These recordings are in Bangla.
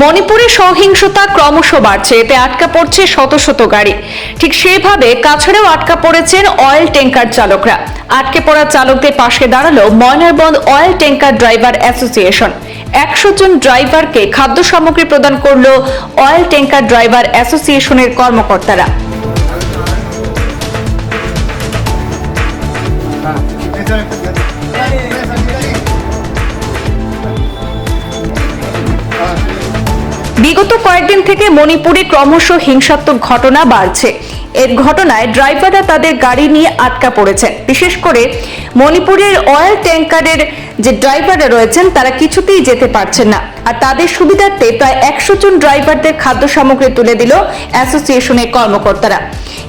মণিপুরে সহিংসতা ক্রমশ বাড়ছে, এতে আটকা পড়ছে শত শত গাড়ি। ঠিক সেভাবে কাছাড়েও আটকা পড়েছেন অয়েল ট্যাঙ্কার চালকরা। আটকে পড়া চালকদের পাশে দাঁড়াল Moinarbond oil tanker driver association. একশো জন ড্রাইভারকে খাদ্য সামগ্রী প্রদান করল অয়েল ট্যাঙ্কার ড্রাইভার অ্যাসোসিয়েশনের কর্মকর্তারা। বিগত কয়েকদিন থেকে মণিপুরে ক্রমশ হিংসাত্মক ঘটনা বাড়ছে। এর ঘটনায় ড্রাইভাররা তাদের গাড়ি নিয়ে আটকা পড়েছেন। বিশেষ করে মণিপুরের অয়েল ট্যাঙ্কারের যে ড্রাইভাররা রয়েছেন, তারা কিছুতেই যেতে পারছেন না। আর তাদের সুবিধার্থে প্রায় একশো জন ড্রাইভারদের খাদ্য সামগ্রী তুলে দিল অ্যাসোসিয়েশনের কর্মকর্তারা।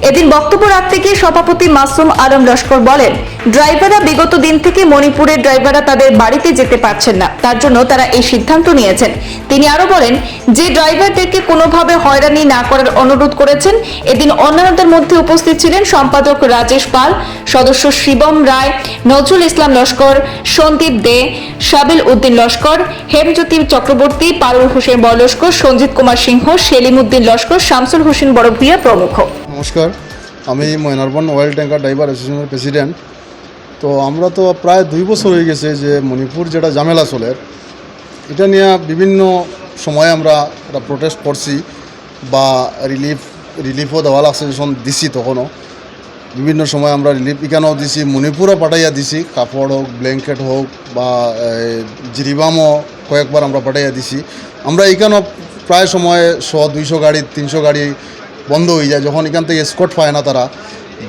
এদিন বক্তব্য রাখতে গিয়ে সভাপতি মাসুম আলম লস্কর বলেন, ড্রাইভাররা বিগত দিন থেকে মণিপুরের ড্রাইভাররা তাদের বাড়িতে যেতে পারছেন না। তার জন্য তারা এই সিদ্ধান্ত নিয়েছেন। তিনি আরও বলেন, যে ড্রাইভারদেরকে কোনোভাবে হয়রানি না করার অনুরোধ করেছেন, এদিন অন্যান্যদের মধ্যে উপস্থিত ছিলেন সম্পাদক রাজেশ পাল, সদস্য শিবম রায়, নজরুল ইসলাম লস্কর, সন্দীপ দে, সাবিল উদ্দিন লস্কর, হেমজ্যোতি চক্রবর্তী, পারুল হোসেন বয়লস্কর সঞ্জিত কুমার সিংহ, সেলিম উদ্দিন লস্কর, শামসুল হোসেন বড়ভূয়া প্রমুখ। নমস্কার। আমি ময়নারবন অয়েল ট্যাঙ্কার ড্রাইভার অ্যাসোসিয়েশনের প্রেসিডেন্ট। তো আমরা তো প্রায় দুই বছর হয়ে গেছে যে মণিপুর যেটা ঝামেলা চলে, এটা নিয়ে বিভিন্ন সময়ে আমরা এটা প্রোটেস্ট করছি বা রিলিফ রিলিফও দেওয়া লাগছে যখন দিছি তখনও। বিভিন্ন সময় আমরা রিলিফ এখানেও দিছি, মণিপুরও পাঠাইয়া দিছি, কাপড় হোক ব্ল্যাঙ্কেট হোক বা জিরিবামও কয়েকবার আমরা পাঠাইয়া দিছি। আমরা এখানেও প্রায় সময় শ দুইশো গাড়ি, তিনশো গাড়ি বন্ধ হয়ে যায়, যখন এখান থেকে স্কট পায় না তারা।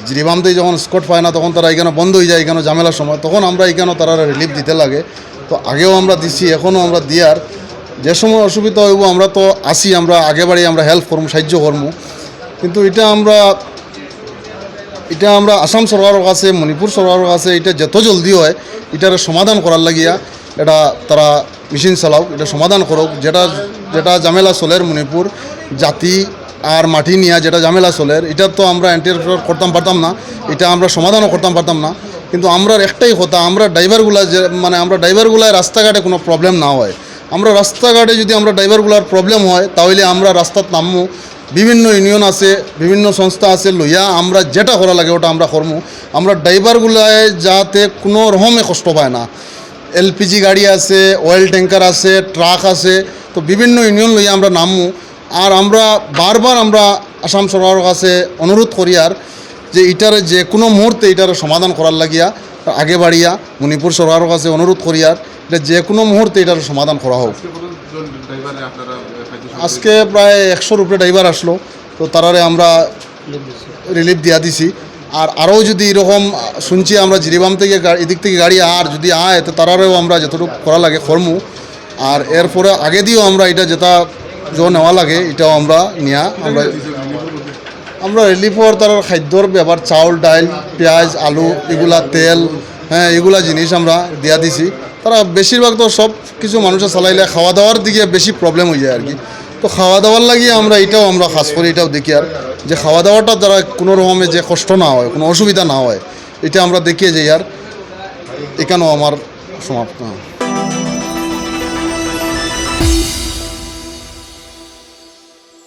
জিরিবাম থেকে যখন স্কট পায় না, তখন তারা এখানে বন্ধ হয়ে যায়, এখানে ঝামেলার সময়। তখন আমরা এখানেও তারা রিলিফ দিতে লাগে। তো আগেও আমরা দিছি, এখনও আমরা দিয়ার। যে সময় অসুবিধা হইব, আমরা তো আসি, আমরা আগে বাড়ি আমরা হেল্প করব সাহায্য করব কিন্তু এটা আমরা এটা আমরা আসাম সরকারের কাছে, মণিপুর সরকারের কাছে, এটা যত জলদি হয়, এটার সমাধান করার লাগিয়া এটা তারা মেশিন চালাও এটা সমাধান করুক। যেটা যেটা ঝামেলা চলের মণিপুর, জাতি আর মাটি নিয়ে যেটা ঝামেলা চলের এটা তো আমরা এন্টার করতাম পারতাম না, এটা আমরা সমাধানও করতাম পারতাম না। কিন্তু আমরা একটাই কথা, আমরা ড্রাইভারগুলা যে মানে আমরা ড্রাইভারগুলায় রাস্তাঘাটে কোনো প্রবলেম না হয়। আমরা রাস্তাঘাটে যদি আমরা ড্রাইভারগুলার প্রবলেম হয়, তাহলে আমরা রাস্তাত নামবো বিভিন্ন ইউনিয়ন আছে, বিভিন্ন সংস্থা আছে, লইয়া আমরা যেটা করা লাগে ওটা আমরা করব আমরা ড্রাইভারগুলায় যাতে কোনো রকমে কষ্ট পায় না। এলপিজি গাড়ি আছে অয়েল ট্যাঙ্কার আছে ট্রাক আছে, তো বিভিন্ন ইউনিয়ন লইয়া আমরা নামবো আর আমরা বারবার আমরা আসাম সরকারের কাছে অনুরোধ করি আর যে এটার যে কোনো মুহূর্তে এটার সমাধান করার লাগিয়া আগে বাড়িয়া মণিপুর সরকারের কাছে অনুরোধ করি আর এটা যে কোনো মুহূর্তে এটার সমাধান করা হোক। আজকে প্রায় একশোর উপরে ড্রাইভার আসলো তো তারারে আমরা রিলিফ দিয়া দিছি। আর আরও যদি এরকম শুনছি আমরা জিরিবাম থেকে এদিক থেকে গাড়ি আর যদি আয় তো তারারেও আমরা যতটুকু করা লাগে কর্ম। আর এরপরে আগে দিয়েও আমরা এটা যেটা জো নেওয়া লাগে, এটাও আমরা নিয়া, আমরা আমরা রিলিফর তার খাদ্যর ব্যাপার, চাউল, ডাইল, পেঁয়াজ, আলু, এগুলা তেল হ্যাঁ এগুলা জিনিস আমরা দিয়া দিছি। তারা বেশিরভাগ তো সব কিছু মানুষের চালাইলে খাওয়া দাওয়ার দিকে বেশি প্রবলেম হয়ে যায় আর কি। তো খাওয়া দাওয়ার লাগিয়ে আমরা এটাও আমরা খাস করে, এটাও দেখি আর। যে খাওয়া দাওয়াটা দ্বারা কোনো রকমে যে কষ্ট না হয়, কোনো অসুবিধা না হয়, এটা আমরা দেখিয়ে যাই আর। এখানেও আমার সমাপ্ত।